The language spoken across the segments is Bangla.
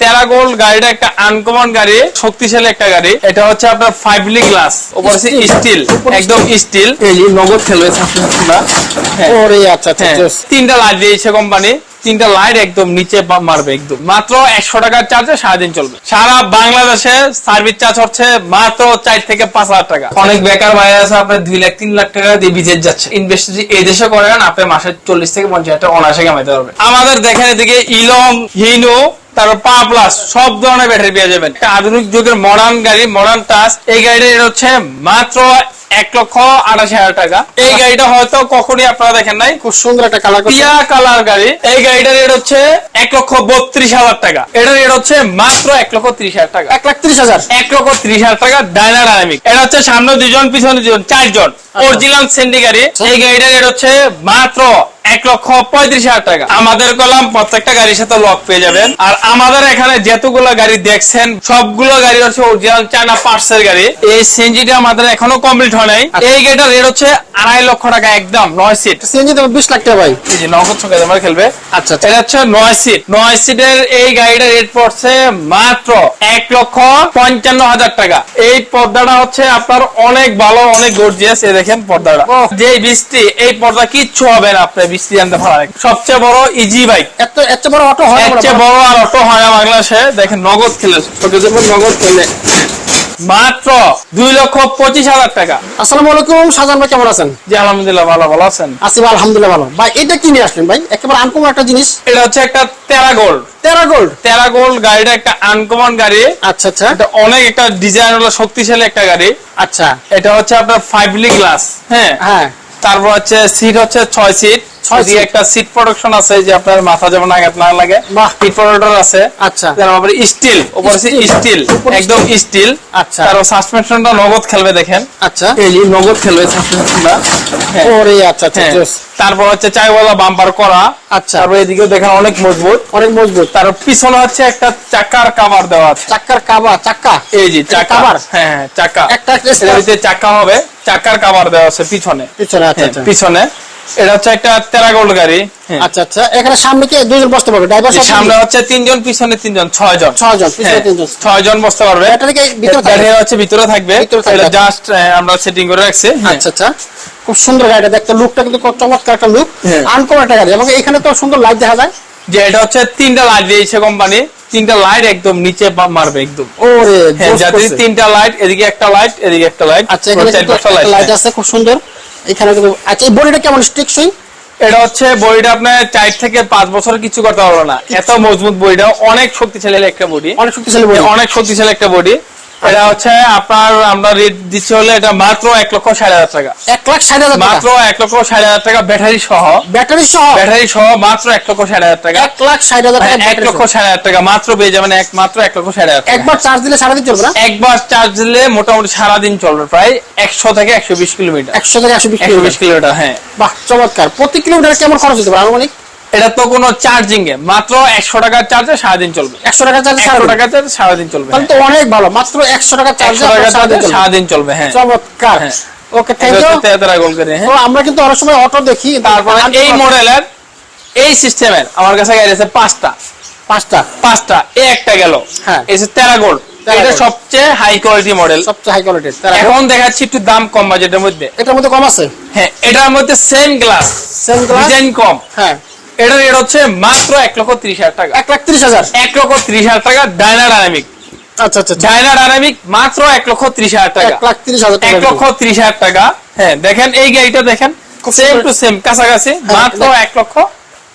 টেরাগোল্ড গাড়িটা একটা আনকমন গাড়ি শক্তিশালী একটা গাড়ি। এটা হচ্ছে আপনার ফাইভলি গ্লাস উপর স্টিল একদম স্টিল এই নগদ খেলবে হ্যাঁ। ওরে আচ্ছা আচ্ছা হ্যাঁ। তিনটা লাইট দিয়েছে কোম্পানি তিনটা লাইট একদম নিচে মারবে একদম। মাত্র একশো টাকার চার্জে সারাদিন চলবে। সারা বাংলাদেশে সার্ভিস চার্জ হচ্ছে মাত্র চার থেকে পাঁচ হাজার টাকা। অনেক বেকার ভাই আছে, আপনার দুই লাখ, তিন লাখ টাকা দিয়ে বিদেশ যাচ্ছে। ইনভেস্ট যদি এই দেশে করেন, আপনি মাসে চল্লিশ থেকে পঞ্চাশ হাজার টাকা অনায়াসে কামাইতে পারবেন। আমাদের দেখেন এদিকে ইলং হিনো, তারপর পা প্লাস সব ধরনের ব্যাটারি পেয়ে যাবেন। আধুনিক যুগের মডার্ন গাড়ি মডার্ন টাচ এই গাড়িটা হচ্ছে মাত্র এক লক্ষ আঠাশ হাজার টাকা। এই গাড়িটা হয়তো কখনই আপনারা দেখেন নাই খুব সুন্দর একটা কালার টিয়া কালার গাড়ি। এই গাড়িটার রেট হচ্ছে এক লক্ষ বত্রিশ হাজার টাকা। এটার রেট হচ্ছে মাত্র এক লক্ষ ত্রিশ হাজার টাকা। এক লাখ ত্রিশ হাজার। এক লক্ষ ত্রিশ হাজার টাকা ডাইনামিক এটা হচ্ছে সামনে দুজন পিছনে দুজন চারজন। অরিজিনাল সেন্ডি গাড়ি। এই গাড়িটার রেট হচ্ছে মাত্র এক লক্ষ পঁয়ত্রিশ হাজার টাকা। আমাদের কলাম প্রত্যেকটা গাড়ির সাথে লক পেয়ে যাবেন। আর আমাদের এখানে যতগুলো গাড়ি দেখছেন সবগুলো গাড়ি হচ্ছে অরিজিনাল চায়না পার্টসের গাড়ি। এই সিএনজিটা আমাদের এখনও কমপ্লিট হয় নাই। এই গাড়িটার রেট হচ্ছে আড়াই লক্ষ টাকা একদম নয় সিট সিএনজি তো বিশ লাখ টাকা ভাই। এই যে নগদ সঙ্গে আমার খেলবে। আচ্ছা আচ্ছা। এটা হচ্ছে নয় সিট নয় সিটের এই গাড়িটার রেট পড়ছে মাত্র এক লক্ষ পঞ্চান্ন হাজার টাকা। এই পর্দাটা হচ্ছে আপনার অনেক ভালো অনেক গর্জিয়াস এই দেখেন পর্দাটা। যে বৃষ্টি এই পর্দা কিচ্ছু হবে না আপনার বৃষ্টি আনতে ভালো লাগে সবচেয়ে বড় ইজি বাইক এত এত বড় অটো হয় না বড় আর অটো হয় না বাংলাদেশে। দেখেন নগদ খেলে তোকে যেমন নগদ খেলে মাত্র দুই লক্ষ পঁচিশ হাজার টাকা। আসসালামু আলাইকুম সাজান ভাই কেমন আছেন? জি আলহামদুলিল্লাহ ভালো ভালো আছেন। আসি আলহামদুলিল্লাহ ভালো। ভাই এটা কি আসলেন ভাই? একেবারে আনকমন একটা জিনিস। এটা হচ্ছে একটা তেরা গোল্ড তেরা গোল্ড তেরা গোল্ড গাড়িটা একটা আনকমন গাড়ি। আচ্ছা আচ্ছা। এটা অনেক একটা ডিজাইন হলো শক্তিশালী একটা গাড়ি। আচ্ছা। এটা হচ্ছে আপনার ফাইভলি গ্লাস হ্যাঁ? হ্যাঁ। তারপর হচ্ছে সিট হচ্ছে ছয় সিট ছয় একটা সিট প্রোডাকশন আছে যে আপনার মাথা যেমন আঘাত না লাগে সিট আছে আচ্ছা। তারপর স্টিল উপরে স্টিল একদম স্টিল আচ্ছা। তারপর সাসপেনশনটা নগদ খেলবে দেখেন। আচ্ছা। এই নগদ খেলবে সাসপেনশনটা হ্যাঁ। ওরে আচ্ছা আচ্ছা হ্যাঁ। তারপর হচ্ছে চাইওয়ালা বাম্পার করা। আচ্ছা। তারপর এদিকেও দেখেন অনেক মজবুত। অনেক মজবুত। তার পিছনে হচ্ছে একটা চাকার কাভার দেওয়া আছে। চাক্কার কাবা চাক্কা এই যে চাকা? হ্যাঁ হ্যাঁ, চাকা। একটা চাকা হবে। চাকার কাভার দেওয়া আছে পিছনে। পিছনে আচ্ছা আচ্ছা। পিছনে। এটা হচ্ছে একটা তেরা গোল্ড গাড়ি। হ্যাঁ। আচ্ছা আচ্ছা। এখানে সামনে কি দুজন বসতে পারবে? ড্রাইভার সামনে হচ্ছে তিনজন পিছনে তিনজন ছয় জন ছয় জন পিছনে হ্যাঁ, তিনজন। ছয় জন বসতে পারবে। এটা কি ভিতরে থাকে? হচ্ছে ভিতরে থাকবে। এটা জাস্ট আমরা সেটিং করে রাখছি। হ্যাঁ। আচ্ছা আচ্ছা। খুব সুন্দর গাড়িটা। দেখতে লুকটা কিন্তু খুব চমৎকার একটা লুক। আনকমন একটা গাড়ি। এবং এখানে তো সুন্দর লাইট দেখা যায়। যে এটা হচ্ছে তিনটা লাইট দিয়েছে কোম্পানি তিনটা লাইট একদম নিচে মারবে একদম। ওরে যাতে তিনটা লাইট এদিকে একটা লাইট এদিকে একটা লাইট আচ্ছা এখানে লাইট আছে খুব সুন্দর। এখানে কিন্তু আচ্ছা এই বডিটা কেমন? টেকসই? এটা হচ্ছে বড়িটা আপনার চার থেকে পাঁচ বছর কিছু করতে পারবে না। এত মজবুত বড়িটা অনেক শক্তিশালী একটা বডি। অনেক শক্তিশালী বডি। অনেক শক্তিশালী একটা বডি। এটা হচ্ছে আপনার আমরা রেট দিচ্ছি হলে এটা মাত্র এক লক্ষ ষাট হাজার টাকা। এক লাখ ষাট হাজার মাত্র এক লক্ষ ষাট হাজার টাকা ব্যাটারি সহ। ব্যাটারি সহ? ব্যাটারি সহ মাত্র এক লক্ষ ষাট হাজার টাকা। এক লাখ ষাট হাজার টাকা হ্যাঁ, এক লক্ষ। ষাট হাজার টাকা মাত্র পেয়ে যাবেন এক মাত্র এক লক্ষ ষাট হাজার একবার চার্জ দিলে সারাদিন চলবে না? একবার চার্জ দিলে মোটামুটি সারাদিন চলবে প্রায় একশো থেকে একশো বিশ কিলোমিটার। একশো থেকে একশো বিশ বিশ কিলোমিটার। কিলোমিটার হ্যাঁ। বাহ চমৎকার। প্রতি কিলোমিটার কেমন খরচ হতে পারে আনুমানিক? এটা তো কোনো চার্জিং এ। মাত্র একশো টাকার চার্জে সারাদিন চলবে। একশো টাকা চার্জ একশো টাকা চার্জে সারাদিন চলবে তাহলে তো অনেক ভালো। মাত্র একশো টাকা চার্জ সারাদিন চলবে। হ্যাঁ। চমৎকার। হ্যাঁ। ওকে করে তো হ্যাঁ আমরা কিন্তু অনেক সময় অটো দেখি তারপরে এই মডেলের এই সিস্টেমের আমার কাছে গাড়ি আছে পাঁচটা। পাঁচটা। পাঁচটা এ একটা গেল। হ্যাঁ। এই যে তেরা গোল্ড এটা সবচেয়ে হাই কোয়ালিটি মডেল সবচেয়ে হাই কোয়ালিটির এখন দেখাচ্ছি একটু দাম কম বাজেটের মধ্যে। এটার মধ্যে কম আছে? হ্যাঁ এটার মধ্যে same glass same glass design কম। হ্যাঁ। এটার রেট হচ্ছে মাত্র এক লক্ষ ত্রিশ হাজার টাকা। এক লাখ ত্রিশ হাজার। এক লক্ষ ত্রিশ হাজার টাকা ডায়না ডায়নামিক আচ্ছা আচ্ছা আচ্ছা। ডায়না ডায়নামিক মাত্র এক লক্ষ ত্রিশ হাজার টাকা। এক লাখ ত্রিশ হাজার এক লক্ষ ত্রিশ হাজার টাকা। হ্যাঁ দেখেন এই গাড়িটা দেখেন সেম টু সেম কাছাকাছি মাত্র এক লক্ষ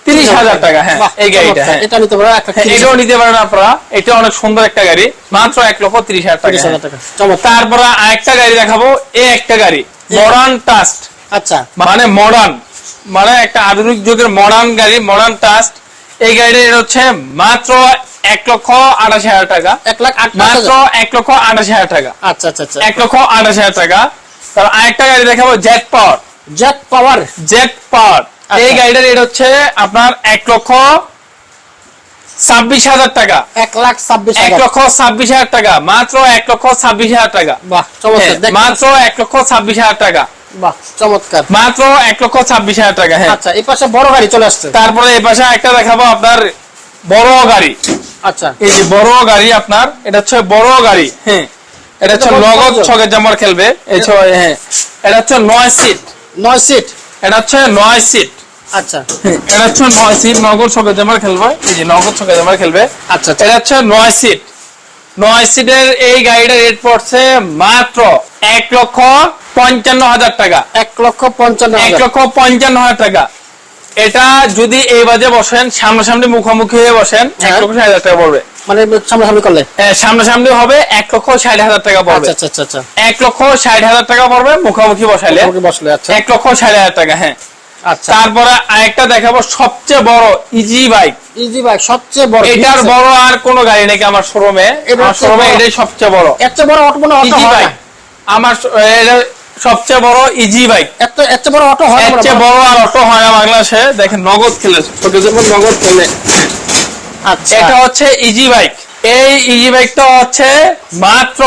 তিরিশ হাজার টাকা। হ্যাঁ এই গাড়িটা হ্যাঁ। এটা নিতে পারো এক লাখ হ্যাঁ, এটাও নিতে পারেন আপনারা। এটা অনেক সুন্দর একটা গাড়ি মাত্র এক লক্ষ তিরিশ হাজার টাকা। হ্যাঁ। তারপরে আরেকটা গাড়ি দেখাবো এই একটা গাড়ি মডার্ন টাস্ট আচ্ছা। মানে মডার্ন মানে একটা আধুনিক যুগের মডার্ন গাড়ি মডার্ন টাস্ট এই গাড়িটা হচ্ছে মাত্র এক লক্ষ আঠাশ হাজার টাকা। এক লাখ মাত্র এক লক্ষ আঠাশ হাজার টাকা। আচ্ছা আচ্ছা আচ্ছা। এক লক্ষ আঠাশ হাজার টাকা। তার আরেকটা গাড়ি দেখাবো jet power jet power jet power. এই গাড়িটার রেট হচ্ছে আপনার এক লক্ষ ছাব্বিশ হাজার টাকা। এক লাখ ছাব্বিশ এক লক্ষ ছাব্বিশ হাজার টাকা। মাত্র এক লক্ষ ছাব্বিশ হাজার টাকা। হ্যাঁ, মাত্র এক লক্ষ ছাব্বিশ হাজার টাকা। বাহ চমৎকার। মাত্র এক লক্ষ ছাব্বিশ হাজার টাকা হ্যাঁ। আচ্ছা এই পাশে বড় গাড়ি চলে আসছে। তারপরে এই পাশে একটা দেখাবো আপনার বড় গাড়ি। আচ্ছা। এই যে বড় গাড়ি আপনার এটা হচ্ছে বড় গাড়ি হ্যাঁ। এটা হচ্ছে বড় ছকের জামার খেলবে এই হ্যাঁ। এটা হচ্ছে নয় সিট। নয় সিট? এটা হচ্ছে নয় সিট। আচ্ছা। এটা হচ্ছে নয় সিট নগদ ছকের জামার খেলবে এই যে নগদ ছকের জামার খেলবে। আচ্ছা আচ্ছা। এটা হচ্ছে নয় সিট। নয় সিটের এই গাড়িটার রেট পড়ছে মাত্র এক লক্ষ পঞ্চান্ন হাজার টাকা। এক লক্ষ পঞ্চান্ন এক লক্ষ পঞ্চান্ন হাজার টাকা। এটা যদি এই বাজে বসেন সামনাসামনি মুখোমুখি হয়ে বসেন এক হ্যাঁ। লক্ষ ষাট হাজার টাকা পড়বে। মানে সামনাসামনি করলে? এ, সামনাসামনি হবে এক লক্ষ ষাট হাজার টাকা পড়বে। আচ্ছা আচ্ছা আচ্ছা আচ্ছা। এক লক্ষ ষাট হাজার টাকা পড়বে মুখোমুখি বসাইলে। বসলে আচ্ছা। এক লক্ষ ষাট হাজার টাকা হ্যাঁ। তারপরে আরেকটা দেখাবো সবচেয়ে বড় ইজি বাইক ইজি বাইক সবচেয়ে বড় এটার বড় আর কোন গাড়ি নাকি আমার শোরুমে আমার শোরুমে। এটাই সবচেয়ে বড়। এর বড় অটো মনে অটো ইজি বাইক আমার সবচেয়ে বড় ইজি বাইক এর চেয়ে বড় অটো হয় না এর চেয়ে হয়। বড় আর অটো হয় না বাংলাদেশে। দেখেন নগদ খেলে ছোট যেমন নগদ খেলে আচ্ছা। এটা হচ্ছে ইজি বাইক এই ইজি বাইকটা হচ্ছে মাত্র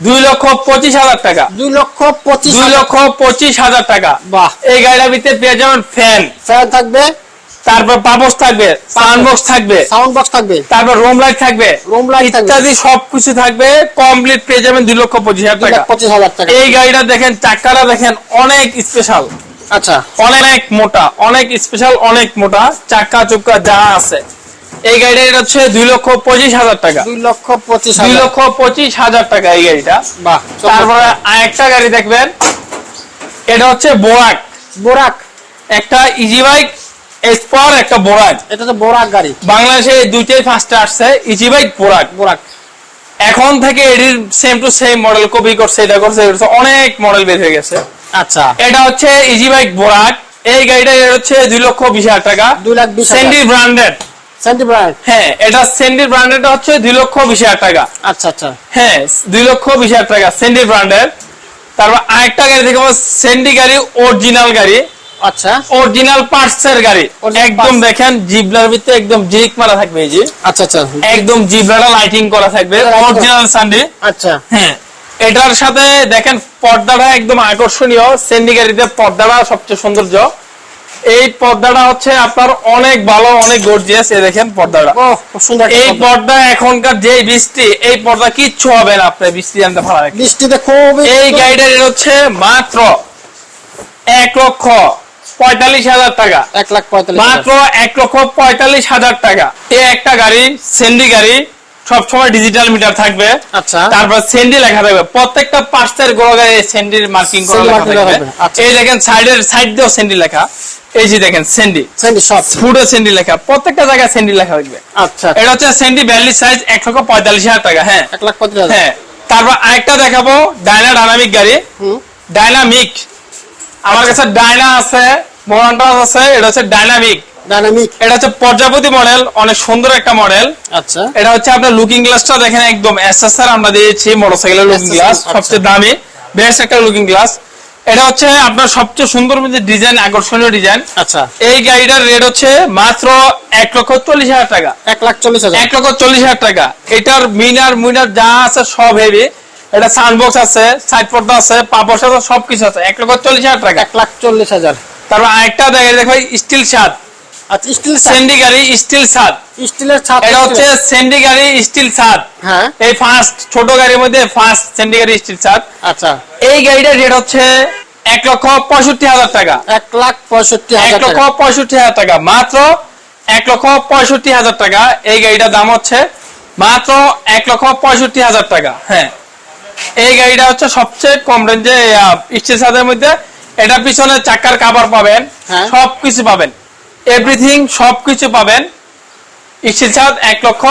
দুই লক্ষ পঁচিশ হাজার টাকা। দুই লক্ষ পঁচিশ দুই লক্ষ পঁচিশ হাজার টাকা। বাহ। এই গাড়িটার ভিতরে পেয়ে যাবেন ফ্যান ফ্যান থাকবে। তারপর পাবস থাকবে সাউন্ড বক্স থাকবে। সাউন্ড বক্স থাকবে। তারপর রুম লাইট থাকবে। রুম লাইট ইত্যাদি সবকিছু থাকবে কমপ্লিট পেয়ে যাবেন দুই লক্ষ পঁচিশ হাজার টাকা। পঁচিশ হাজার টাকা। এই গাড়িটা দেখেন চাকাটা দেখেন অনেক স্পেশাল আচ্ছা। অনেক মোটা অনেক স্পেশাল অনেক মোটা। চাকা চুক্কা যা আছে। এই গাড়িটা এটা হচ্ছে দুই লক্ষ পঁচিশ হাজার টাকা। দুই লক্ষ পঁচিশ দুই লক্ষ পঁচিশ হাজার টাকা এই গাড়িটা। বাহ তারপরে আরেকটা গাড়ি দেখবেন এটা হচ্ছে বোরাক। বোরাক। একটা ইজি বাইক এসপার একটা বোরাক। এটা তো বোরাক গাড়ি। বাংলাদেশে দুইটাই ফার্স্টে আসছে ইজি বাইক বোরাক। বোরাক। এখন থেকে এটির same to same model copy করছে এটা করছে অনেক মডেল বের হয়ে গেছে। আচ্ছা। এটা হচ্ছে ইজি বাইক বোরাক। এই গাড়িটা হচ্ছে দুই লক্ষ বিশ হাজার টাকা। দুই লাখ সেন্ডি ব্র্যান্ডেড সেন্টি ব্রান্ড হ্যাঁ এটা ব্র্যান্ডেড হচ্ছে লক্ষ বিশ হাজার টাকা। আচ্ছা আচ্ছা। হ্যাঁ লক্ষ বিশ হাজার টাকা সেন্ডি ব্র্যান্ডের তারপর আরেকটা গাড়ি সেন্ডি গাড়ি অরিজিনাল গাড়ি। আচ্ছা। অরিজিনাল গাড়ি। একদম। দেখেন জিবলার ভিতরে একদম জিক মারা থাকবে এই যে। আচ্ছা আচ্ছা। একদম জিবলাটা লাইটিং করা থাকবে। অরিজিনাল সানডে আচ্ছা। হ্যাঁ এটার সাথে দেখেন পর্দাটা একদম আকর্ষণীয়। সেন্ডি গাড়িতে পর্দাটা সবচেয়ে সৌন্দর্য। এই পর্দাটা হচ্ছে আপনার অনেক ভালো অনেক গর্জিয়াস এই দেখেন পর্দাটা। সুন্দর এই পর্দা। এখনকার যে বৃষ্টি এই পর্দা কিচ্ছু হবে না আপনি বৃষ্টি জানতে লাগে বৃষ্টিতে খুবই এই গাড়িটার হচ্ছে মাত্র এক লক্ষ পঁয়তাল্লিশ হাজার টাকা। এক লাখ পঁয়তাল্লিশ মাত্র এক লক্ষ পঁয়তাল্লিশ হাজার টাকা। এই একটা গাড়ি সেন্ডি গাড়ি সবসময় ডিজিটাল মিটার থাকবে। আচ্ছা। তারপর সেন্ডি লেখা থাকবে। প্রত্যেকটা গায়ে সেন্ডির মার্কিং করা থাকবে, আচ্ছা। এই দেখেন সাইডের সাইড দিয়েও সেন্ডি লেখা। এই যে দেখেন সেন্ডি সেন্টি সব ফুডে সেন্ডি লেখা। প্রত্যেকটা জায়গায় সেন্ডি লেখা থাকবে। আচ্ছা এটা হচ্ছে সেন্ডি বিয়াল্লিশ সাইজ এক লক্ষ পঁয়তাল্লিশ হাজার টাকা হ্যাঁ। এক লাখ হাজার। হ্যাঁ। তারপর আরেকটা দেখাবো ডায়না ডাইনামিক গাড়ি। ডাইনামিক আমার কাছে ডায়না আছে মোরান্টা আছে এটা হচ্ছে ডাইনামিক ডাইনামিক এটা হচ্ছে প্রজাপতি মডেল অনেক সুন্দর একটা মডেল আচ্ছা। এটা হচ্ছে আপনার লুকিং গ্লাসটা দেখেন একদম এসএসআর আমরা দিয়েছি মোটরসাইকেলের লুকিং গ্লাস আচ্ছা। সবচেয়ে দামি বেস্ট একটা লুকিং গ্লাস এটা হচ্ছে আপনার সবচেয়ে সুন্দর মধ্যে ডিজাইন আকর্ষণীয় ডিজাইন আচ্ছা। এই গাড়িটার রেট হচ্ছে মাত্র এক লক্ষ চল্লিশ হাজার টাকা। এক লাখ চল্লিশ হাজার। এক লক্ষ চল্লিশ হাজার টাকা। এটার মিনার মিনার যা আছে সব হেভি এটা সাউন্ডবক্স আছে সাইড পর্দা আছে পাপস আছে সবকিছু আছে। এক লক্ষ চল্লিশ হাজার টাকা। এক লাখ চল্লিশ হাজার। তারপর আরেকটা দেখে দেখো স্টিল ছাদ আচ্ছা স্টিল সেন্ডি গাড়ি স্টিল ছাদ। স্টিলের ছাদ এটা হচ্ছে সেন্ডি গাড়ি স্টিল ছাদ। হ্যাঁ। এই ফার্স্ট ছোট গাড়ির মধ্যে ফার্স্ট গাড়ি স্টিল ছাদ। আচ্ছা। এই গাড়িটার রেট হচ্ছে এক লক্ষ পঁয়ষট্টি হাজার টাকা। এক লাখ পঁয়ষট্টি হাজার লক্ষ পঁয়ষট্টি হাজার টাকা। মাত্র এক লক্ষ পঁয়ষট্টি হাজার টাকা। এই গাড়িটার দাম হচ্ছে মাত্র এক লক্ষ পঁয়ষট্টি হাজার টাকা। হ্যাঁ। এই গাড়িটা হচ্ছে সবচেয়ে কম রেঞ্জে স্টিল ছাদের মধ্যে। এটা পিছনে চাকার কাভার পাবেন। হ্যাঁ। সবকিছু পাবেন। এভরিথিং সবকিছু পাবেন। স্টিল ছাদ এক লক্ষ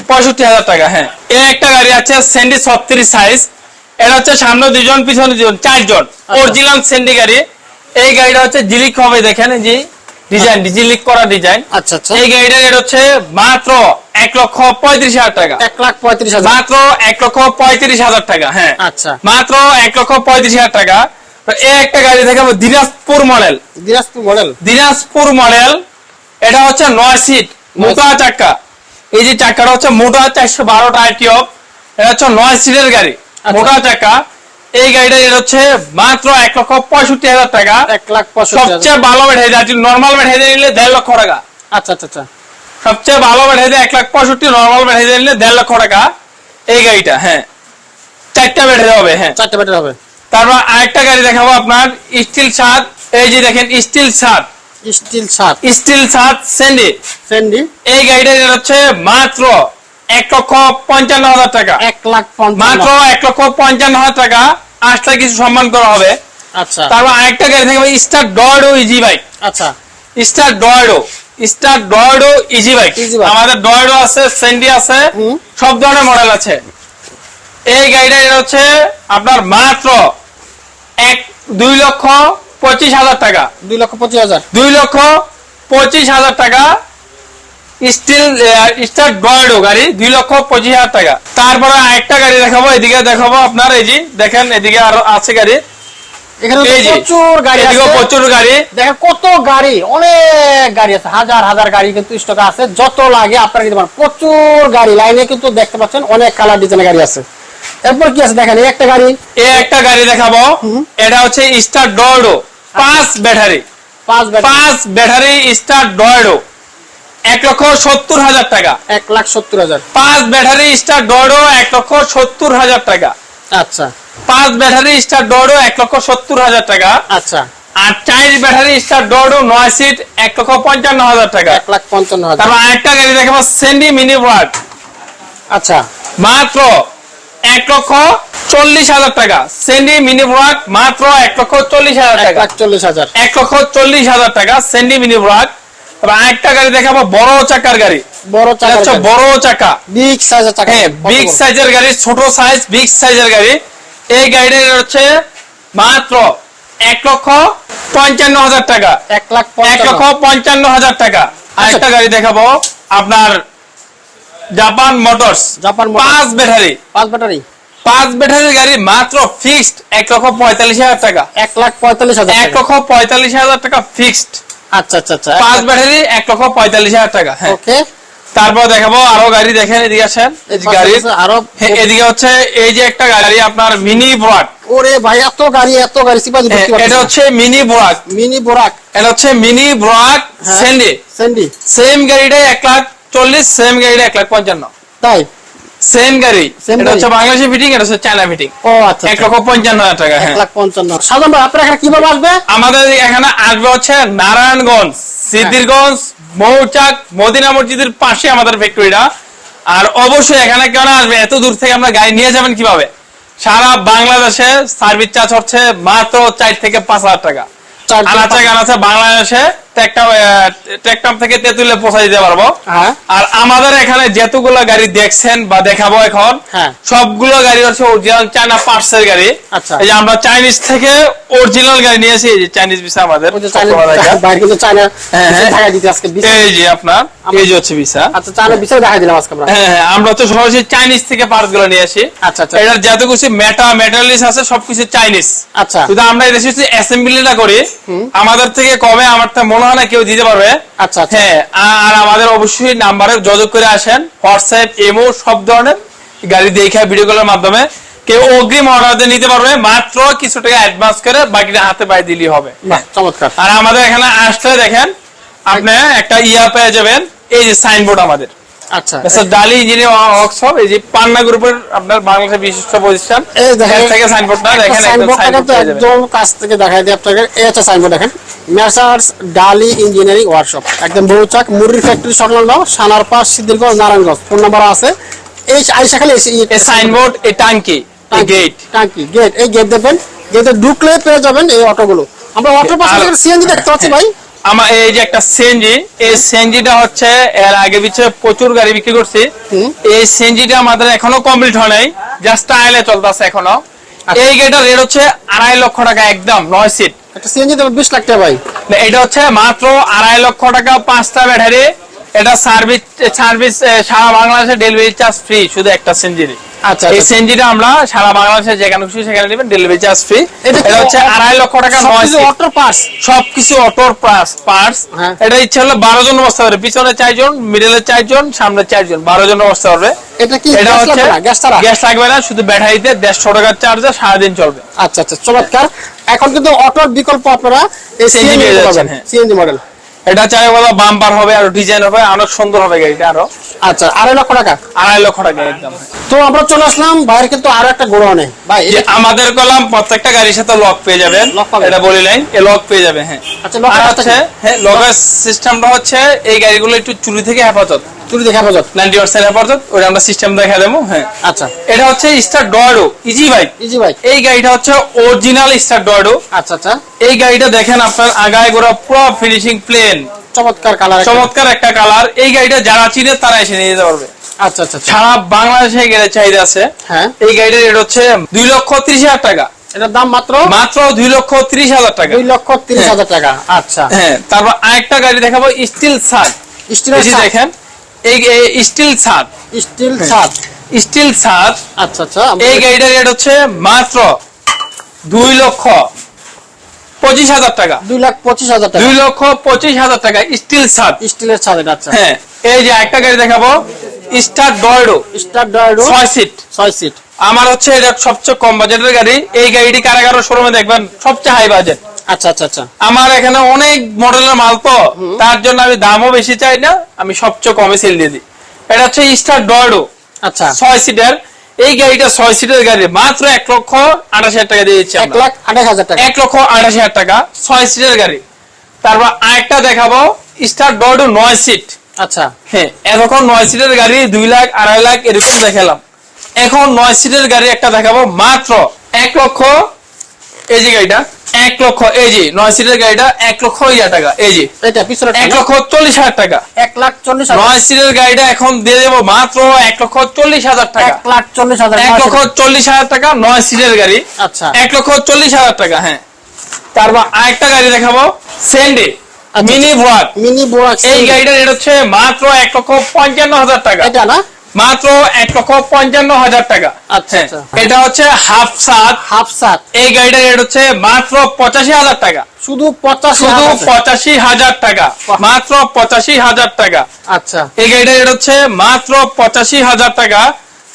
পঁয়ষট্টি হাজার টাকা হ্যাঁ। এই একটা গাড়ি আছে সেন্ডি ছত্রিশ সাইজ এটা হচ্ছে সামনে দুজন পিছনে দুজন চারজন। অরিজিনাল সেন্ডি গাড়ি। এই গাড়িটা হচ্ছে জিলিক হবে দেখেন যে ডিজাইন জিলিক করা ডিজাইন আচ্ছা আচ্ছা। এই গাড়িটার রেট হচ্ছে মাত্র এক লক্ষ পঁয়ত্রিশ হাজার টাকা। এক লাখ পঁয়ত্রিশ হাজার। মাত্র এক লক্ষ পঁয়ত্রিশ হাজার টাকা হ্যাঁ। আচ্ছা। মাত্র এক লক্ষ পঁয়ত্রিশ হাজার টাকা। একটা গাড়ি দেখাবো Dinajpur model. Dinajpur model. Dinajpur model এটা হচ্ছে নয় সিট মোটা চাক্কা। এই যে চাক্কাটা হচ্ছে মোটা চারশো বারোটা আইটি অফ এটা হচ্ছে নয় সিটের গাড়ি মোটা চাক্কা। এই গাড়িটা রেট হচ্ছে মাত্র এক লক্ষ পঁয়ষট্টি হাজার টাকা। এক লাখ পঁয়ষট্টি সবচেয়ে ভালো ব্যাটারি যেটি নর্মাল ব্যাটারি নিলে দেড় লক্ষ টাকা। আচ্ছা আচ্ছা আচ্ছা। সবচেয়ে ভালো ব্যাটারি এক লাখ পঁয়ষট্টি নর্মাল ব্যাটারি নিলে দেড় লক্ষ টাকা। এই গাড়িটা হ্যাঁ। চারটা ব্যাটারি হবে হ্যাঁ। চারটে ব্যাটারি হবে। তারপর আরেকটা গাড়ি দেখাবো আপনার স্টিল ছাদ। এই যে দেখেন স্টিল ছাদ। স্টিল সাত স্টিল ছাদ স্যান্ডি ফ্রেন্ডি এই গাড়িটা হচ্ছে মাত্র এক লক্ষ পঞ্চান্ন হাজার টাকা। এক লাখ মাত্র এক লক্ষ পঞ্চান্ন হাজার টাকা। আসলে কিছু সম্মান করা হবে। আচ্ছা। তারপর আরেকটা গাড়ি থাকবে স্টার ডয়েডো ইজি বাইক আচ্ছা। স্টার ডয়েডো স্টার ডয়েডো ইজি বাইক আমাদের ডয়েডো আছে সেন্ডি আছে। সব ধরনের মডেল আছে। এই গাড়িটা হচ্ছে আপনার মাত্র এক দুই লক্ষ পঁচিশ হাজার টাকা। দুই লক্ষ পঁচিশ হাজার। দুই লক্ষ পঁচিশ হাজার টাকা। স্টিল স্টার ডয়েডো গাড়ি দুই লক্ষ পঁচিশ হাজার টাকা। তারপরে আরেকটা গাড়ি দেখাবো এদিকে দেখাবো আপনার এই যে দেখেন এদিকে আরও আছে গাড়ি। এখানে প্রচুর গাড়ি আছে। প্রচুর গাড়ি। দেখেন কত গাড়ি অনেক গাড়ি আছে। হাজার হাজার গাড়ি কিন্তু স্টক আছে। যত লাগে আপনারা নিতে পারেন। প্রচুর গাড়ি লাইনে কিন্তু দেখতে পাচ্ছেন অনেক কালার ডিজাইনের গাড়ি আছে। এরপর কি আছে দেখেন এই একটা গাড়ি। এই একটা গাড়ি দেখাবো। এটা হচ্ছে স্টার ডয়েডো পাঁচ ব্যাটারি। পাঁচ ব্যাটারি। পাঁচ ব্যাটারি স্টার ডয়েডো এক লক্ষ সত্তর হাজার টাকা। এক লাখ সত্তর হাজার। পাঁচ ব্যাটারি স্টার ডয়েডো এক লক্ষ সত্তর হাজার টাকা। আচ্ছা। পাঁচ ব্যাটারি স্টার ডয়েডো এক লক্ষ সত্তর হাজার টাকা। আচ্ছা। আর চার ব্যাটারি স্টার ডয়েডো নয় সিট এক লক্ষ পঞ্চান্ন হাজার টাকা। এক লাখ পঞ্চান্ন হাজার। তারপর আরেকটা গাড়ি দেখাবো সেন্ডি মিনি ব্রাড আচ্ছা। মাত্র এক লক্ষ চল্লিশ হাজার টাকা। সেন্ডি মিনি ব্রাক মাত্র এক লক্ষ চল্লিশ হাজার টাকা। চল্লিশ হাজার। এক লক্ষ চল্লিশ হাজার টাকা সেন্ডি মিনি ব্রাক তবে আরেকটা গাড়ি দেখাবো বড় চাকার গাড়ি। বড় চাকা বড় চাকা। বিগ সাইজের চাকা। হ্যাঁ বিগ সাইজের গাড়ি ছোট সাইজ বিগ সাইজের গাড়ি। এই গাড়িটা হচ্ছে মাত্র এক লক্ষ পঞ্চান্ন হাজার টাকা। এক লাখ এক লক্ষ পঞ্চান্ন হাজার টাকা। আরেকটা গাড়ি দেখাবো আপনার জাপান মোটরস। জাপান পাঁচ ব্যাটারি। পাঁচ ব্যাটারি। পাঁচ ব্যাটারির গাড়ি মাত্র ফিক্সড এক লক্ষ পঁয়তাল্লিশ হাজার টাকা। এক লাখ পঁয়তাল্লিশ হাজার এক টাকা। লক্ষ পঁয়তাল্লিশ হাজার টাকা ফিক্সড আচ্ছা আচ্ছা আচ্ছা। পাঁচ ব্যাটারি এক লক্ষ পঁয়তাল্লিশ হাজার টাকা হ্যাঁ। ওকে। তারপর দেখাবো আরও গাড়ি দেখেন এদিকে যে গাড়ি। আরও হ্যাঁ, এদিকে হচ্ছে এই যে একটা গাড়ি আপনার মিনি বোরাক। ওরে ভাই এত গাড়ি এত গাড়ি সিপাহি এটা হচ্ছে মিনি বোরাক। মিনি বোরাক। এটা হচ্ছে মিনি বোরাক হ্যাঁ। সেন্ডি স্যান্ডি সেম গাড়িটাই এক লাখ চল্লিশ সেম গাড়িটা এক লাখ পঞ্চান্ন। তাই? সেম গাড়ি। এটা হচ্ছে বাংলাদেশি ফিটিং এটা হচ্ছে চায়না ফিটিং ও আচ্ছা এক লক্ষ পঞ্চান্ন হাজার টাকা হ্যাঁ। লাখ পঞ্চান্ন। সাধারণ আপনার এখানে কীভাবে আসবে? আমাদের এখানে আসবে হচ্ছে নারায়ণগঞ্জ সিদ্ধিরগঞ্জ মৌচাক মদিনা মসজিদের পাশে আমাদের ফ্যাক্টরিটা আর অবশ্যই এখানে কেন আসবে? এত দূর থেকে আমরা গাড়ি নিয়ে যাবেন কীভাবে? সারা বাংলাদেশে সার্ভিস চার্জ হচ্ছে মাত্র চার থেকে পাঁচ হাজার টাকা। চার থেকে আনাচে গানাচে বাংলাদেশে থেকে তেঁতুলে পৌঁছে দিতে পারব। হ্যাঁ। আর আমাদের এখানে যেতগুলো গাড়ি দেখছেন বা দেখাবো এখন হ্যাঁ। সবগুলো গাড়ি হচ্ছে অরিজিনাল চায়না পার্টসের গাড়ি। আচ্ছা। এই যে আমরা চাইনিজ থেকে অরিজিনাল গাড়ি নিয়েছি এই যে চাইনিজ ভিসা আমাদের। হ্যাঁ, এই যে আপনার এই যে হচ্ছে ভিসা আচ্ছা চায়না বিষয় দেখা দিলাম আজকে আমরা। হ্যাঁ আমরা তো সরাসরি চাইনিজ থেকে পার্টসগুলো নিয়ে আসি। আচ্ছা আচ্ছা। এটার যত কিছু মেটা মেটালিস আছে সবকিছু চাইনিজ আচ্ছা। শুধু আমরা এটা অ্যাসেম্বলিটা করি। আমাদের থেকে কমে আমার তো মনে না কেউ দিতে পারবে। আচ্ছা আচ্ছা। হ্যাঁ আর আমাদের অবশ্যই নাম্বারে যোগাযোগ করে আসেন। হোয়াটসঅ্যাপ এমও সব ধরনের গাড়ি দেখে ভিডিও কলের মাধ্যমে। কেউ অগ্রিম অর্ডার নিতে পারবে। মাত্র কিছু টাকা অ্যাডভান্স করে বাকিটা হাতে পায়ে দিলেই হবে। চমৎকার। আর আমাদের এখানে আসলে দেখেন আপনি একটা ইয়া পেয়ে যাবেন। এই যে সাইনবোর্ড আমাদের। আচ্ছা। ডালি ওয়ার্কশপ এই যে পান্না গ্রুপের আপনার বাংলাদেশের বিশিষ্ট প্রতিষ্ঠান। এই দেখেন এর থেকে সাইনবোর্ডটা দেখেন একদম সাইনবোর্ডটা পেয়ে যাবেন। একদম কাছ থেকে দেখাই দিই আপনাকে। এই হচ্ছে সাইনবোর্ড দেখেন। মেসার্স ডালি ইঞ্জিনিয়ারিং ওয়ার্কশপ একদম বউচাক মুরগির ফ্যাক্টরি সংলগ্ন নারায়ণগঞ্জ। ফোন নাম্বার আছে। এই আইসা খালি এই সাইনবোর্ড এই টাঙ্কি এই গেট টাঙ্কি গেট এই গেট দেখবেন গেটে ঢুকলে পেয়ে যাবেন এই অটোগুলো। আমরা অটো পাশে সিএনজি দেখতে পাচ্ছি ভাই। আমার এই যে একটা সিএনজি এই সিএনজিটা হচ্ছে এর আগে পিছিয়ে প্রচুর গাড়ি বিক্রি করছি। এই সেনজিটা আমাদের এখনও কমপ্লিট হয় নাই জাস্ট আইলে চলতেছে এখনও। আচ্ছা। এই গাড়িটা রেট হচ্ছে আড়াই লক্ষ টাকা একদম নয় সিট একটা সিএনজি তো বিশ লাখ টাকা ভাই। এটা হচ্ছে মাত্র আড়াই লক্ষ টাকা পাঁচটা ব্যাটারি এটা সার্ভিস সার্ভিস সারা বাংলাদেশে ডেলিভারি চার্জ ফ্রি শুধু একটা আচ্ছা এই আচ্ছা। আমরা সারা বাংলাদেশে যেখানে খুশি সেখানে নেবেন ডেলিভারি চার্জ ফ্রি এটা হচ্ছে আড়াই লক্ষ টাকা নয় সবকিছু পাস সবকিছু অটোর পার্টস হ্যাঁ। এটা ইচ্ছে হলে বারো জন বসতে পারবে। পিছনে চারজন মিডলে চারজন সামনে চারজন বারো জন বসতে পারবে। এটা কি এটা গ্যাস হচ্ছে না? গ্যাস লাগবে না শুধু ব্যাটারিতে দেড়শো টাকার চার্জে সারাদিন চলবে। আচ্ছা আচ্ছা চমৎকার। এখন কিন্তু অটোর বিকল্প আপনারা এই। সিএনজি মডেল এটা চাই বলো বাম্পার হবে আর ডিজাইন হবে অনেক সুন্দর হবে গাড়িটা আরও। আচ্ছা আড়াই লক্ষ টাকা? আড়াই লক্ষ টাকা একদম। তো আমরা চলে আসলাম ভাইয়ের কিন্তু আরও একটা গোড়া নেই ভাই আমাদের কলাম প্রত্যেকটা গাড়ির সাথে লক পেয়ে যাবেন। এটা বলি লাইন এ লক পেয়ে যাবে হ্যাঁ। আচ্ছা, লক আছে। হ্যাঁ লকের সিস্টেমটা হচ্ছে এই গাড়িগুলো একটু চুরি থেকে হেফাজত। চুরি দেখা হেফাজত নাইনটি পার্সেন্ট হেফাজত ওটা আমরা সিস্টেম দেখা দেবো হ্যাঁ। আচ্ছা। এটা হচ্ছে স্টার ডয়েডো ইজি বাইক ইজি ভাই এই গাড়িটা হচ্ছে অরিজিনাল স্টার ডয়েডো আচ্ছা আচ্ছা। এই গাড়িটা দেখেন আপনার আগায় গোড়া পুরো ফিনিশিং প্লেন চমৎকার কালার চমৎকার একটা কালার এই গাড়িটা যারা চিনে তারা এসে নিয়ে যেতে পারবে। আচ্ছা আচ্ছা আচ্ছা। সারা বাংলাদেশে গাড়ির চাহিদা আছে। হ্যাঁ। এই গাড়িটার রেট হচ্ছে দুই লক্ষ ত্রিশ হাজার টাকা। এটার দাম মাত্র? মাত্র দুই লক্ষ ত্রিশ হাজার টাকা। দুই লক্ষ তিরিশ হ্যাঁ। হাজার টাকা। আচ্ছা। হ্যাঁ তারপর আরেকটা গাড়ি দেখাবো স্টিল সার যে দেখেন এই স্টিল সার স্টিল। ছাদ। স্টিল সার আচ্ছা আচ্ছা এই গাড়িটার রেট হচ্ছে মাত্র দুই লক্ষ পঁচিশ হাজার টাকা। দুই লাখ পঁচিশ হাজার টাকা। দুই লক্ষ পঁচিশ হাজার টাকা স্টিল সার স্টিলের ছাদ এটা আচ্ছা। হ্যাঁ এই যে একটা গাড়ি দেখাবো স্টার ডয়েডো স্টার ডয়েডো ছয় সিট ছয় সিট আমার হচ্ছে এটা সবচেয়ে কম বাজেটের গাড়ি। এই গাড়িটি কারাগারের শোরুমে দেখবেন সবচেয়ে হাই বাজেট আচ্ছা আচ্ছা আচ্ছা। আমার এখানে অনেক মডেলের মাল তো তার জন্য আমি দামও বেশি চাই না আমি সবচেয়ে কমে সেল দিয়ে দিই। এটা হচ্ছে স্টার ডয়েডো আচ্ছা। ছয় সিটের এই গাড়িটা ছয় সিটের গাড়ি মাত্র এক লক্ষ আঠাশ হাজার টাকা দিয়ে দিচ্ছি এক লাখ আঠাশ হাজার টাকা। এক লক্ষ আঠাশ হাজার টাকা ছয় সিটের গাড়ি। তারপর আরেকটা দেখাবো স্টার ডয়েডো নয় সিট আচ্ছা। হ্যাঁ এতক্ষণ নয় সিটের গাড়ি দুই লাখ আড়াই লাখ এরকম দেখালাম। এখন নয় সিটের গাড়ি একটা দেখাবো মাত্র এক লক্ষ এই যে গাড়িটা। এক লক্ষ এই যে নয় সিটের গাড়িটা এক লক্ষ হাজার টাকা এই যে। এটা পিছনে এক লক্ষ চল্লিশ হাজার টাকা। এক লাখ চল্লিশ নয় সিটের গাড়িটা এখন দিয়ে দেবো মাত্র এক লক্ষ চল্লিশ হাজার টাকা। এক লাখ চল্লিশ হাজার এক লক্ষ চল্লিশ হাজার টাকা নয় সিটের গাড়ি। আচ্ছা। এক লক্ষ চল্লিশ হাজার টাকা হ্যাঁ। তারপর আরেকটা গাড়ি দেখাবো সেন্ডে। মিনি ভোয়াট মিনি বোরাক এই গাড়িটার রেট হচ্ছে মাত্র এক লক্ষ পঞ্চান্ন হাজার টাকা। এটা না? মাত্র এক লক্ষ পঞ্চান্ন হাজার টাকা। আচ্ছা, হ্যাঁ, আচ্ছা। এটা হচ্ছে হাফ সাত। হাফ সাত। এই গাড়িটার রেট হচ্ছে মাত্র পঁচাশি হাজার টাকা। শুধু পঞ্চাশ শুধু পঁচাশি হাজার টাকা। মাত্র পঁচাশি হাজার টাকা। আচ্ছা। এই গাড়িটার রেট হচ্ছে মাত্র পঁচাশি হাজার টাকা।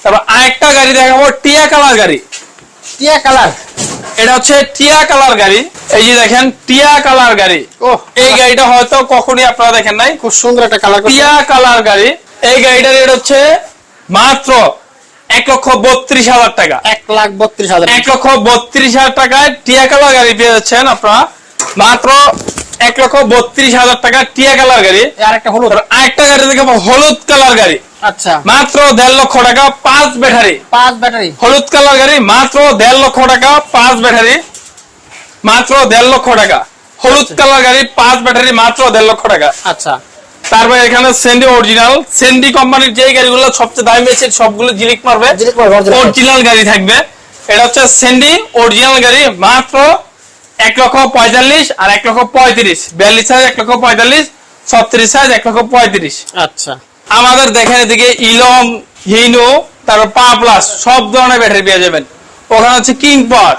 তারপর আরেকটা গাড়ি দেখাবো টিয়া কালার গাড়ি। টিয়া কালার। এটা হচ্ছে টিয়া কালার গাড়ি। এই যে দেখেন টিয়া কালার গাড়ি। ও এই গাড়িটা হয়তো কখনই আপনারা দেখেন নাই। খুব সুন্দর একটা কালার টিয়া কালার গাড়ি। এই গাড়িটার রেট হচ্ছে মাত্র এক লক্ষ বত্রিশ হাজার টাকা। এক লাখ বত্রিশ হাজার এক লক্ষ বত্রিশ হাজার টাকায় টিয়া কালার গাড়ি পেয়ে যাচ্ছেন আপনারা। মাত্র এক লক্ষ বত্রিশ হাজার টাকা টিয়া কালার গাড়ি। আর একটা হলুদ। আরেকটা গাড়ি দেখাবো হলুদ কালার গাড়ি। আচ্ছা। মাত্র দেড় লক্ষ টাকা পাঁচ ব্যাটারি। পাঁচ ব্যাটারি। হলুদ কালার গাড়ি মাত্র দেড় লক্ষ টাকা পাঁচ ব্যাটারি। মাত্র দেড় লক্ষ টাকা। হলুদ কালার গাড়ি পাঁচ ব্যাটারি মাত্র দেড় লক্ষ টাকা। আচ্ছা। তারপরে এখানে সেন্ডি অরিজিনাল সেন্ডি কোম্পানির যে গাড়িগুলো সবচেয়ে দামি বেশি সবগুলো জিলিক মারবে। জিলিক মারবে, original। অরিজিনাল গাড়ি থাকবে। এটা হচ্ছে সেন্ডি অরিজিনাল গাড়ি মাত্র এক লক্ষ পঁয়তাল্লিশ আর এক লক্ষ পঁয়ত্রিশ। বিয়াল্লিশ সাইজ এক লক্ষ পঁয়তাল্লিশ ছত্রিশ সাইজ এক লক্ষ পঁয়ত্রিশ। আচ্ছা। আমাদের দেখেন এদিকে ইলং হিনো তারপর পা প্লাস সব ধরনের ব্যাটারি পেয়ে যাবেন। ওখানে হচ্ছে কিং পাওয়ার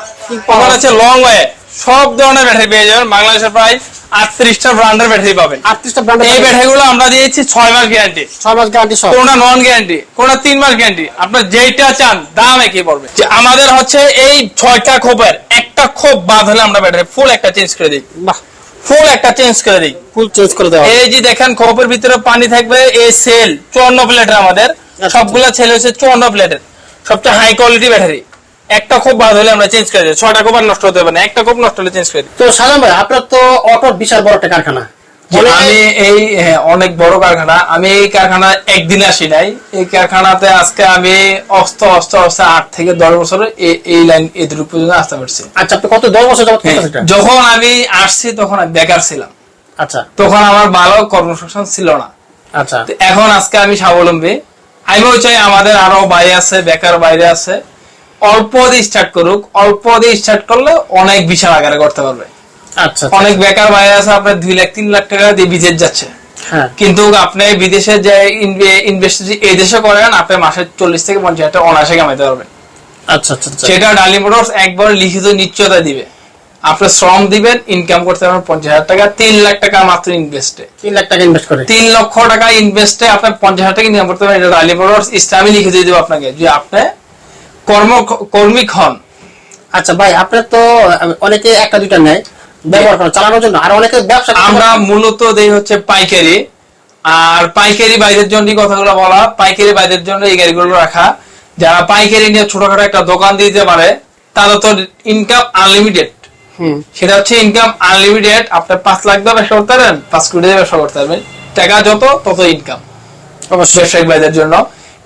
ওখানে হচ্ছে লং ওয়ে সব ধরনের ব্যাটারি পেয়ে যাবেন। বাংলাদেশের প্রায় আটত্রিশটা ব্র্যান্ডের ব্যাটারি পাবেন। আটত্রিশটা ব্র্যান্ডের এই ব্যাটারিগুলো আমরা দিয়েছি ছয় মাস গ্যারান্টি ছয় মাস গ্যারান্টি সহ। কোনটা নন গ্যারান্টি কোনটা তিন মাস গ্যারান্টি আপনার যেইটা চান দাম একই পড়বে। যে আমাদের হচ্ছে এই ছয়টা খোপের একটা খোপ বাদ হলে আমরা ব্যাটারি ফুল একটা চেঞ্জ করে দিই। বাহ। ফুল একটা চেঞ্জ করে দিই। ফুল চেঞ্জ করে দেওয়া এই যে দেখেন খোপের ভিতরে পানি থাকবে এই সেল চুয়ান্ন প্লেটের আমাদের। সবগুলা ছেলে হচ্ছে চুয়ান্ন প্লেটের সবচেয়ে হাই কোয়ালিটি ব্যাটারি একটা খোপ বাদ হলে আমরা চেঞ্জ করে দিই ছয়টা খোপ আর নষ্ট হতে না। একটা খোপ নষ্ট হলে চেঞ্জ করে দিই তো সালাম ভাই আপনার তো অটোর বিশাল বড় একটা কারখানা। আমি এই হ্যাঁ, অনেক বড় কারখানা। আমি এই কারখানা একদিন আসি নাই। এই কারখানাতে আজকে আমি অস্ত অস্ত অস্ত আট থেকে দশ বছরে এই- লাইন এদুরু পর্যন্ত আসতে পারছি আচ্ছা আপনি কত দশ বছর হ্যাঁ? যখন আমি আসছি তখন আমি বেকার ছিলাম। আচ্ছা। তখন আমার ভালো কর্মসংস্থান ছিল না। আচ্ছা। এখন আজকে আমি স্বাবলম্বী। আমিও চাই আমাদের আরও ভাই আছে বেকার বাইরে আছে। অল্প দিয়ে স্টার্ট করুক অল্প দিয়ে স্টার্ট করলে অনেক বিশাল আকারে করতে পারবে। আচ্ছা অনেক বেকার বাইরে আছে আপনার দুই লাখ তিন লাখ টাকা দিয়ে বিদেশ যাচ্ছে। হ্যাঁ। কিন্তু আপনি বিদেশে যে ইনভেস্ট এই দেশে করেন আপনি মাসে চল্লিশ থেকে পঞ্চাশ হাজার অনায়াসে কামাইতে পারবেন। আচ্ছা আচ্ছা আচ্ছা। সেটা ডালি মোটরস একবার লিখিত নিশ্চয়তা দিবে। আপনি শ্রম দিবেন ইনকাম করতে পারবেন পঞ্চাশ হাজার টাকা তিন লাখ টাকা মাত্র ইনভেস্টে তিন লাখ টাকা ইনভেস্ট করে। তিন লক্ষ টাকা ইনভেস্টে আপনি পঞ্চাশ হাজার টাকা ইনকাম করতে পারেন এটা আলী মোটরস ইসলামী লিখে দিয়ে দেবো আপনাকে। যে আপনি কর্ম কর্মিক হন। আচ্ছা ভাই আপনার তো অনেকে একটা দুইটা নেয় ব্যবহার করে চালানোর জন্য। আর অনেকে ব্যবসা আমরা মূলত দেই হচ্ছে পাইকারি। আর পাইকারি বাইরের জন্য কথাগুলো বলা পাইকারি বাইরের জন্য এই গাড়িগুলো রাখা। যারা পাইকারি নিয়ে ছোটখাটো একটা দোকান দিতে পারে তাদের তো ইনকাম আনলিমিটেড হুম। সেটা হচ্ছে ইনকাম আনলিমিটেড আপনি পাঁচ লাখ দিয়ে ব্যবসা করতে পারেন পাঁচ কোটি দিয়ে ব্যবসা করতে পারবেন। টাকা যত তত ইনকাম অবশ্যই। ব্যবসায়িক ভাইদের জন্য।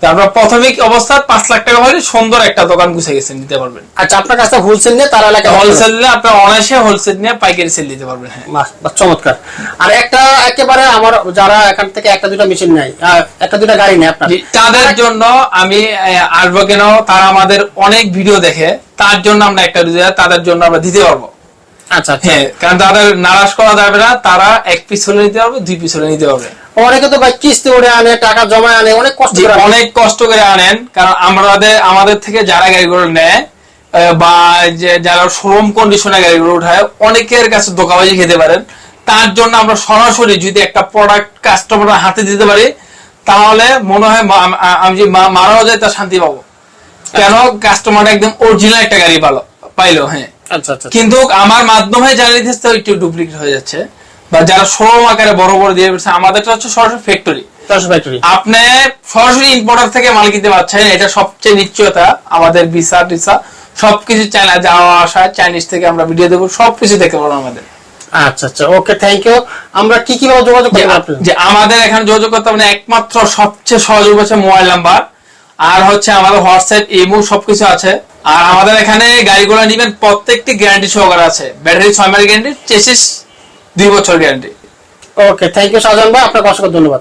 তো প্রাথমিক অবস্থা পাঁচ লাখ টাকা হলে সুন্দর একটা দোকান গুছিয়ে গেছেন নিতে পারবেন। আচ্ছা আপনার কাছে হোলসেল নিয়ে তারা এলাকায় হোলসেল নিয়ে আপনার অনায়াসে হোলসেল নিয়ে পাইকারি সেল দিতে পারবেন হ্যাঁ। চমৎকার। আর একটা একেবারে আমার যারা এখান থেকে একটা দুটা মেশিন নেয় একটা দুটা গাড়ি নেয় আপনার। তাদের জন্য আমি আসব কেন তারা আমাদের অনেক ভিডিও দেখে তার জন্য আমরা একটা তাদের জন্য আমরা দিতে পারব। আচ্ছা আচ্ছা। হ্যাঁ কারণ তাদের নারাজ করা যাবে না তারা এক হলে নিতে পারবে দুই হলে নিতে পারবে। অনেকে তো ভাই কিস্তি উঠে আনে টাকা জমা আনে অনেক কষ্ট করে অনেক কষ্ট করে আনেন কারণ আমাদের আমাদের থেকে যারা গাড়িগুলো নেয় বা যে যারা শোরুম কন্ডিশনে গাড়িগুলো উঠায় অনেকের কাছে দোকাবাজি খেতে পারেন। তার জন্য আমরা সরাসরি যদি একটা প্রোডাক্ট কাস্টমার হাতে দিতে পারি তাহলে মনে হয় আম- যে মারাও যায় তার শান্তি পাবো। কেন? কাস্টমার একদম অরিজিনাল একটা গাড়ি পালো পাইলো হ্যাঁ। কিন্তু আমার মাধ্যমে যারা নিতেছে তো একটু ডুপ্লিকেট হয়ে যাচ্ছে। বা যারা শোরুম আকারে বড় বড় দিয়ে দিচ্ছে আমাদেরটা হচ্ছে সরাসরি ফ্যাক্টরি আপনি সরাসরি ইম্পোর্টার থেকে মাল কিনতে পারছেন এটা সবচেয়ে নিশ্চয়তা আমাদের ভিসা টিসা সবকিছু চায়না যাওয়া আসা চাইনিজ থেকে আমরা ভিডিও দেবো সবকিছু দেখতে পারব আমাদের। আচ্ছা আচ্ছা ওকে থ্যাংক ইউ আমরা কি কীভাবে যোগাযোগ করতে যে আমাদের এখানে যোগাযোগ করতে হবে না, একমাত্র সবচেয়ে সহযোগ হচ্ছে মোবাইল নাম্বার আর হচ্ছে আমাদের হোয়াটসঅ্যাপ, ইমো সবকিছু আছে। আর আমাদের এখানে গাড়িগুলো নিবেন, প্রত্যেকটি গ্যারান্টি সহকারে আছে। ব্যাটারি ছয় মাস গ্যারান্টি চেসিস দুই বছর guarantee okay thank you Sajan ভাই, আপনাকে অসংখ্য ধন্যবাদ।